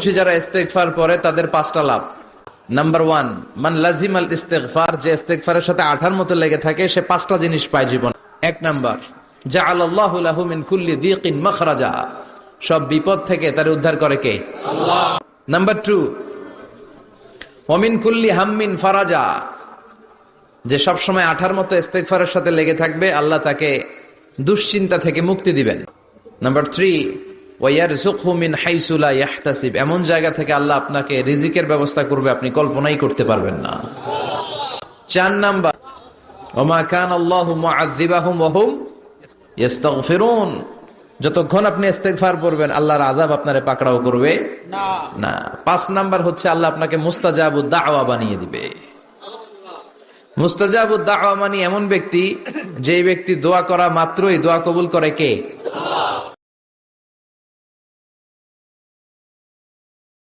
বেশি যারা ইস্তেগফার পরে তাদের পাঁচটা লাভ। নাম্বার ওয়ান মান লাজিম আল ইস্তেগফার, যে ইস্তেগফারের সাথে আঠার মতো লেগে থাকে, সে পাঁচটা জিনিস পায় জীবন। এক নাম্বার জাআল আল্লাহু লাহু মিন কুল্লি দিকিন মাখরাজা। সব বিপদ থেকে তার উদ্ধার করে কে? নাম্বার টু ওমিন কুল্লি হাম্মিন ফারাজা। যে সব সময় আঠার মতো ইস্তেগফারের সাথে লেগে থাকবে, আল্লাহ তাকে দুশ্চিন্তা থেকে মুক্তি দিবেন। নাম্বার থ্রি ওয়ার মিন হাইসুলা ইয়াহতাসিব। এমন জায়গা থেকে আল্লাহ আপনাকে রিজিকের ব্যবস্থা করবে আপনি কল্পনাই করতে পারবেন না। চার নাম্বার ওমা কান ইস্তাগফিরুন। যতক্ষণ আপনি ইস্তেগফার করবেন আল্লাহর আযাব আপনারে পাকড়াও করবে না। পাঁচ নাম্বার হচ্ছে আল্লাহ আপনাকে মুস্তাজাবুদ দাওয়া বানিয়ে দিবে। মুস্তাজাবুদ দাওয়া মানে এমন ব্যক্তি যে ব্যক্তি দোয়া করা মাত্রই দোয়া কবুল করে কে?